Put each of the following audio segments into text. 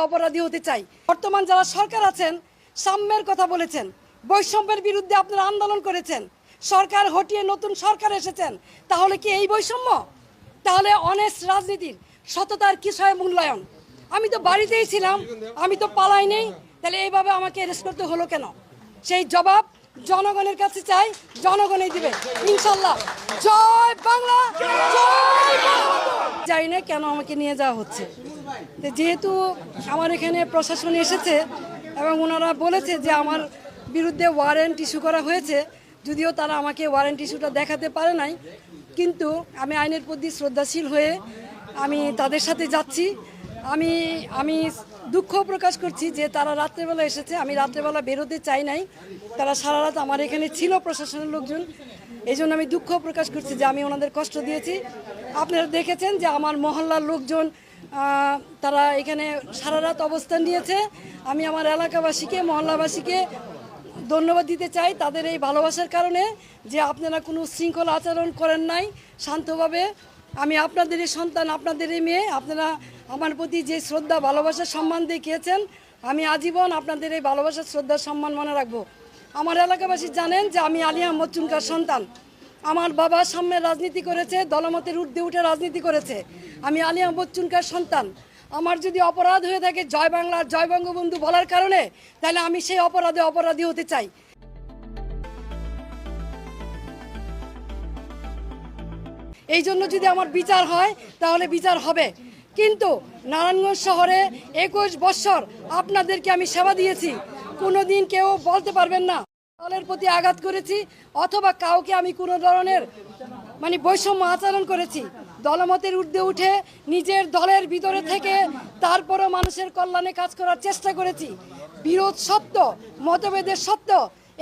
অপরাধী হতে চাই। বর্তমান যারা সরকার আছেন, সাম্যের কথা বলেছেন, বৈষম্যের বিরুদ্ধে আপনারা আন্দোলন করেছেন, সরকার হটিয়ে নতুন সরকার এসেছেন, তাহলে কি এই বৈষম্য? তাহলে অনেস্ট রাজনীতির সততার কিসয় মূল্যায়ন? আমি তো বাড়িতেই ছিলাম, আমি তো পালাই নেই, তাহলে এইভাবে আমাকে অ্যারেস্ট করতে হলো কেন? সেই জবাব জনগণের কাছে চাই, জনগণই দিবে। ইনশাল্লাহ। জয় বাংলা, জয়। জানি না কেন আমাকে নিয়ে যাওয়া হচ্ছে। যেহেতু আমার এখানে প্রশাসন এসেছে এবং ওনারা বলেছে যে আমার বিরুদ্ধে ওয়ারেন্ট ইস্যু করা হয়েছে, যদিও তারা আমাকে ওয়ারেন্ট ইস্যুটা দেখাতে পারে নাই, কিন্তু আমি আইনের প্রতি শ্রদ্ধাশীল হয়ে আমি তাদের সাথে যাচ্ছি। আমি আমি দুঃখ প্রকাশ করছি যে তারা রাত্রেবেলা এসেছে। আমি রাত্রেবেলা বেরোতে চাই নাই। তারা সারা রাত আমার এখানে ছিল প্রশাসনের লোকজন। এই জন্য আমি দুঃখ প্রকাশ করছি যে আমি ওনাদের কষ্ট দিয়েছি। আপনারা দেখেছেন যে আমার মহল্লার লোকজন তারা এখানে সারা রাত অবস্থান নিয়েছে। আমি আমার এলাকাবাসীকে, মহল্লাবাসীকে ধন্যবাদ দিতে চাই তাদের এই ভালোবাসার কারণে যে আপনারা কোনো শৃঙ্খল আচরণ করেন নাই শান্তভাবে। আমি আপনাদেরই সন্তান আপনাদেরই মেয়ে, আপনারা আমার প্রতি যে শ্রদ্ধা, ভালোবাসা, সম্মান দেখিয়েছেন, আমি আজীবন আপনাদের এই ভালোবাসা শ্রদ্ধা সম্মান মনে রাখব। আমার এলাকাবাসী জানেন যে আমি আলী আহমদ চুনকার সন্তান। আমার বাবা সাম্যের রাজনীতি করেছে, দলমতের ঊর্ধ্বে উঠে রাজনীতি করেছে। আমি আলী আহমদ চুনকার সন্তান। আমার যদি অপরাধ হয়ে থাকে জয় বাংলার জয় বঙ্গবন্ধু বলার কারণে, তাহলে আমি সেই অপরাধে অপরাধী হতে চাই। এই জন্য যদি আমার বিচার হয়, তাহলে বিচার হবে। কিন্তু নারায়ণগঞ্জ শহরে একুশ বৎসর আপনাদেরকে আমি সেবা দিয়েছি। কোনো দিন কেউ বলতে পারবেন না। দলের প্রতি আঘাত করেছি অথবা কাউকে আমি কোনো ধরনের মানে বৈষম্য আচরণ করেছি। দলমতের ঊর্ধ্বে উঠে নিজের দলের ভিতরে থেকে তারপরও মানুষের কল্যাণে কাজ করার চেষ্টা করেছি। বিরোধ সত্য, মতভেদের সত্য,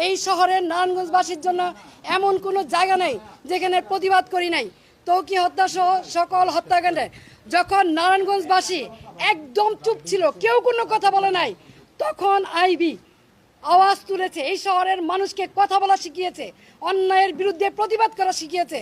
এই শহরের নারায়ণগঞ্জবাসীর জন্য এমন কোনো জায়গা নেই যেখানে প্রতিবাদ করি নাই। তৌকি হত্যা সহ সকল হত্যাকাণ্ডে যখন নারায়ণগঞ্জবাসী একদম চুপ ছিল, কেউ কোনো কথা বলে নাই, তখন আইবি আওয়াজ তুলেছে, এই শহরের মানুষকে কথা বলা শিখিয়েছে, অন্যায়ের বিরুদ্ধে প্রতিবাদ করা শিখিয়েছে।